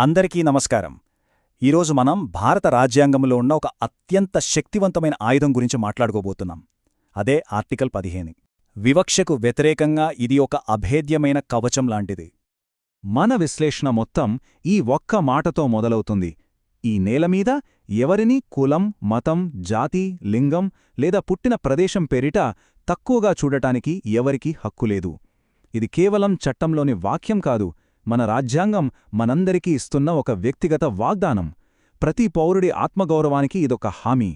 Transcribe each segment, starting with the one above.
అందరికీ నమస్కారం. ఈరోజు మనం భారత రాజ్యాంగంలో ఉన్న ఒక అత్యంత శక్తివంతమైన ఆయుధం గురించి మాట్లాడుకోబోతున్నాం. అదే ఆర్టికల్ పదిహేను. వివక్షకు వ్యతిరేకంగా ఇది ఒక అభేద్యమైన కవచం లాంటిది. మన విశ్లేషణ మొత్తం ఈ ఒక్క మాటతో మొదలవుతుంది. ఈ నేలమీద ఎవరినీ కులం మతం జాతి లింగం లేదా పుట్టిన ప్రదేశం పేరిట తక్కువగా చూడటానికి ఎవరికీ హక్కులేదు ఇది కేవలం చట్టంలోని వాక్యం కాదు మన రాజ్యాంగం మనందరికీ ఇస్తున్న ఒక వ్యక్తిగత వాగ్దానం. ప్రతి పౌరుడి ఆత్మగౌరవానికి ఇదొక హామీ.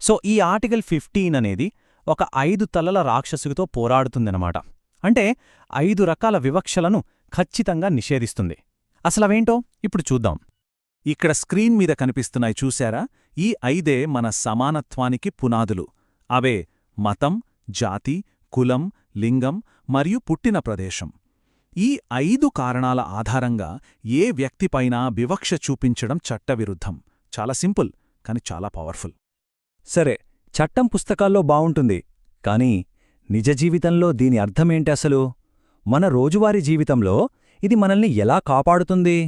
సో ఈ ఆర్టికల్ ఫిఫ్టీన్ అనేది ఒక ఐదు తలల రాక్షసుడితో పోరాడుతుందనమాట అంటే ఐదు రకాల వివక్షలను ఖచ్చితంగా నిషేధిస్తుంది. అసలవేంటో ఇప్పుడు చూద్దాం. ఇక్కడ స్క్రీన్ మీద కనిపిస్తున్నాయి చూశారా? ఈ ఐదే మన సమానత్వానికి పునాదులు. అవే మతం జాతి కులం లింగం మరియు పుట్టిన ప్రదేశం. ఈ ఐదు కారణాల ఆధారంగా ఏ వ్యక్తిపైనా వివక్ష చూపించడం చట్టవిరుద్ధం. చాలా సింపుల్ కాని చాలా పవర్ఫుల్. సరే చట్టం పుస్తకాల్లో బావుంటుంది కానీ నిజ జీవితంలో దీని అర్థమేంటి అసలు? మన రోజువారీ జీవితంలో ఇది మనల్ని ఎలా కాపాడుతుంది?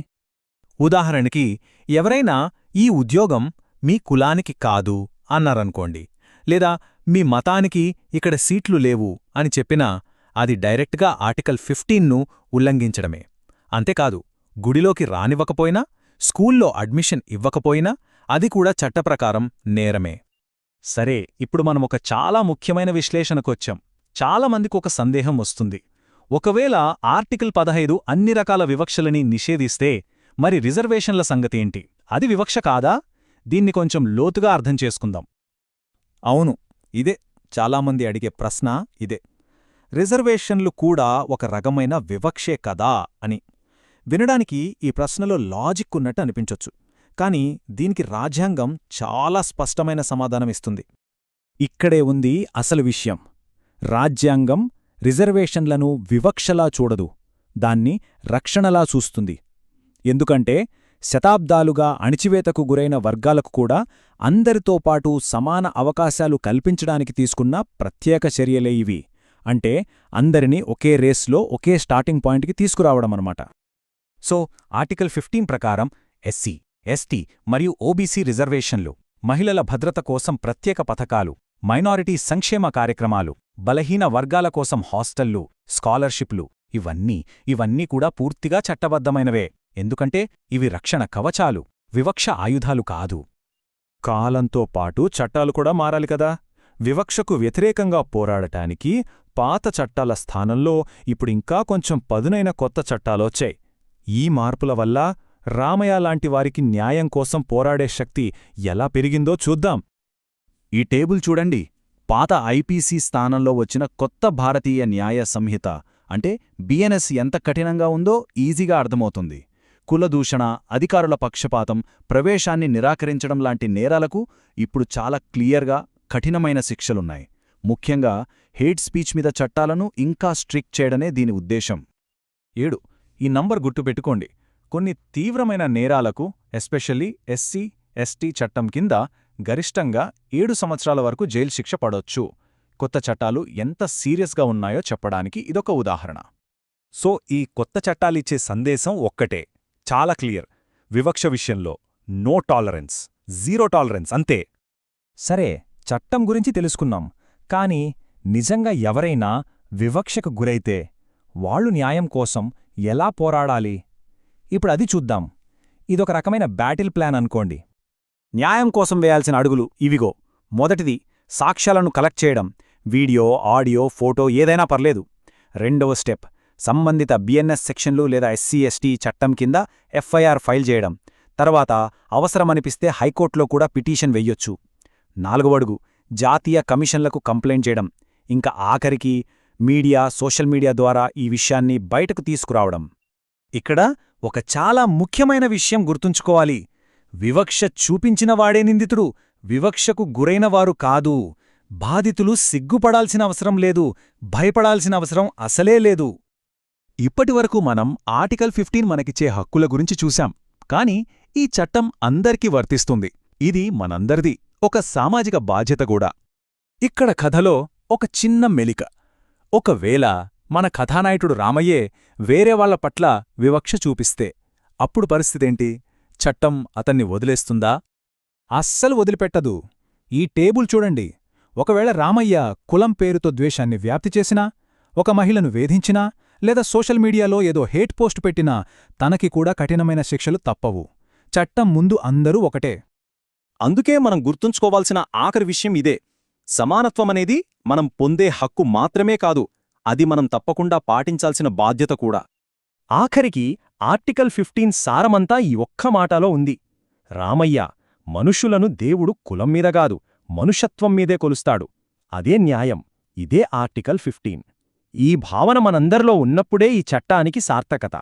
ఉదాహరణకి ఎవరైనా ఈ ఉద్యోగం మీ కులానికి కాదు అన్నారనుకోండి లేదా మీ మతానికి ఇక్కడ సీట్లు లేవు అని చెప్పినా అది డైరెక్ట్గా ఆర్టికల్ ఫిఫ్టీన్ను ఉల్లంఘించడమే. అంతేకాదు గుడిలోకి రానివ్వకపోయినా స్కూల్లో అడ్మిషన్ ఇవ్వకపోయినా అది కూడా చట్టప్రకారం నేరమే. సరే ఇప్పుడు మనం ఒక చాలా ముఖ్యమైన విశ్లేషణకొచ్చాం చాలామందికి ఒక సందేహం వస్తుంది. ఒకవేళ ఆర్టికల్ పదహైదు అన్ని రకాల వివక్షలని నిషేధిస్తే మరి రిజర్వేషన్ల సంగతేంటి అది వివక్ష కాదా? దీన్ని కొంచెం లోతుగా అర్థం చేసుకుందాం. అవును ఇదే చాలామంది అడిగే ప్రశ్న ఇదే. రిజర్వేషన్లు కూడా ఒక రకమైన వివక్షే కదా అని. వినడానికి ఈ ప్రశ్నలో లాజిక్ ఉన్నట్టు అనిపించొచ్చు. కాని దీనికి రాజ్యాంగం చాలా స్పష్టమైన సమాధానమిస్తుంది ఇక్కడే ఉంది అసలు విషయం. రాజ్యాంగం రిజర్వేషన్లను వివక్షలా చూడదు. దాన్ని రక్షణలా చూస్తుంది. ఎందుకంటే శతాబ్దాలుగా అణిచివేతకు గురైన వర్గాలకు కూడా అందరితో పాటు సమాన అవకాశాలు కల్పించడానికి తీసుకున్న ప్రత్యేక చర్యలే ఇవి. అంటే అందరినీ ఒకే రేస్లో ఒకే స్టార్టింగ్ పాయింట్కి తీసుకురావడమన్నమాట సో ఆర్టికల్ ఫిఫ్టీన్ ప్రకారం ఎస్సీ ఎస్టీ మరియు ఓబీసీ రిజర్వేషన్లు మహిళల భద్రత కోసం ప్రత్యేక పథకాలు మైనారిటీ సంక్షేమ కార్యక్రమాలు బలహీన వర్గాల కోసం హాస్టళ్ళు స్కాలర్షిప్లు ఇవన్నీ ఇవన్నీ కూడా పూర్తిగా చట్టబద్ధమైనవే. ఎందుకంటే ఇవి రక్షణ కవచాలు వివక్ష ఆయుధాలు కాదు. కాలంతో పాటు చట్టాలు కూడా మారాలి కదా. వివక్షకు వ్యతిరేకంగా పోరాడటానికి పాత చట్టాల స్థానంలో ఇప్పుడింకా కొంచెం పదునైన కొత్త చట్టాలొచ్చాయి ఈ మార్పుల వల్ల రామయ్య లాంటి వారికి న్యాయం కోసం పోరాడే శక్తి ఎలా పెరిగిందో చూద్దాం. ఈ టేబుల్ చూడండి. పాత ఐపీసీ స్థానంలో వచ్చిన కొత్త భారతీయ న్యాయ సంహిత. అంటే బిఎన్ఎస్ ఎంత కఠినంగా ఉందో ఈజీగా అర్థమవుతుంది. కులదూషణ అధికారుల పక్షపాతం ప్రవేశాన్ని నిరాకరించడం లాంటి నేరాలకు ఇప్పుడు చాలా క్లియర్గా కఠినమైన శిక్షలున్నాయి. ముఖ్యంగా హేట్ స్పీచ్ మీద చట్టాలను ఇంకా స్ట్రిక్ట్ చేయడమే దీని ఉద్దేశం. ఏడు ఈ నంబర్ గుర్తుపెట్టుకోండి. కొన్ని తీవ్రమైన నేరాలకు ఎస్పెషల్లీ ఎస్సీ ఎస్టీ చట్టం కింద గరిష్టంగా ఏడు సంవత్సరాల వరకు జైలు శిక్ష పడొచ్చు. కొత్త చట్టాలు ఎంత సీరియస్గా ఉన్నాయో చెప్పడానికి ఇదొక ఉదాహరణ. సో ఈ కొత్త చట్టాలిచ్చే సందేశం ఒక్కటే. చాలా క్లియర్. వివక్ష విషయంలో నో టాలరెన్స్ జీరో టాలరెన్స్ అంతే. సరే చట్టం గురించి తెలుసుకున్నాం. కాని నిజంగా ఎవరైనా వివక్షకు గురైతే వాళ్ళు న్యాయం కోసం ఎలా పోరాడాలి? ఇప్పుడు అది చూద్దాం. ఇదొక రకమైన బ్యాటిల్ ప్లాన్ అనుకోండి. న్యాయం కోసం వేయాల్సిన అడుగులు ఇవిగో. మొదటిది సాక్ష్యాలను కలెక్ట్ చేయడం. వీడియో ఆడియో ఫోటో ఏదైనా పర్లేదు. రెండవ స్టెప్ సంబంధిత బిఎన్ఎస్ సెక్షన్లు లేదా ఎస్సీఎస్టీ చట్టం కింద ఎఫ్ఐఆర్ ఫైల్ చేయడం. తర్వాత అవసరమనిపిస్తే హైకోర్టులో కూడా పిటిషన్ వెయ్యొచ్చు నాలుగవడుగు జాతీయ కమిషన్లకు కంప్లైంట్ చేయడం ఇంకా ఆఖరికి మీడియా సోషల్ మీడియా ద్వారా ఈ విషయాన్ని బయటకు తీసుకురావడం. ఇక్కడ ఒక చాలా ముఖ్యమైన విషయం గుర్తుంచుకోవాలి. వివక్ష చూపించినవాడే నిందితుడు వివక్షకు గురైనవారు కాదు. బాధితులు సిగ్గుపడాల్సిన అవసరం లేదు భయపడాల్సిన అవసరం అసలే లేదు. ఇప్పటివరకు మనం ఆర్టికల్ ఫిఫ్టీన్ మనకిచ్చే హక్కుల గురించి చూశాం కాని ఈ చట్టం అందరికీ వర్తిస్తుంది. ఇది మనందరిది. ఒక సామాజిక బాధ్యత కూడా. ఇక్కడ కథలో ఒక చిన్న మెలిక. ఒకవేళ మన కథానాయకుడు రామయ్యే వేరే వాళ్ళ పట్ల వివక్ష చూపిస్తే అప్పుడు పరిస్థితేంటి? చట్టం అతన్ని వదిలేస్తుందా? అస్సలు వదిలిపెట్టదు. ఈ టేబుల్ చూడండి. ఒకవేళ రామయ్య కులం పేరుతో ద్వేషాన్ని వ్యాప్తి చేసినా ఒక మహిళను వేధించినా లేదా సోషల్ మీడియాలో ఏదో హేట్ పోస్ట్ పెట్టినా తనకి కూడా కఠినమైన శిక్షలు తప్పవు. చట్టం ముందు అందరూ ఒకటే. అందుకే మనం గుర్తుంచుకోవాల్సిన ఆఖరి విషయం ఇదే. సమానత్వమనేది మనం పొందే హక్కు మాత్రమే కాదు అది మనం తప్పకుండా పాటించాల్సిన బాధ్యత కూడా. ఆఖరికి ఆర్టికల్ ఫిఫ్టీన్ సారమంతా ఈ ఒక్క మాటలో ఉంది. రామయ్య మనుషులను దేవుడు కులం మీద కాదు మనుషత్వం మీదే కొలుస్తాడు. అదే న్యాయం ఇదే ఆర్టికల్ ఫిఫ్టీన్. ఈ భావన మనందరిలో ఉన్నప్పుడే ఈ చట్టానికి సార్థకత.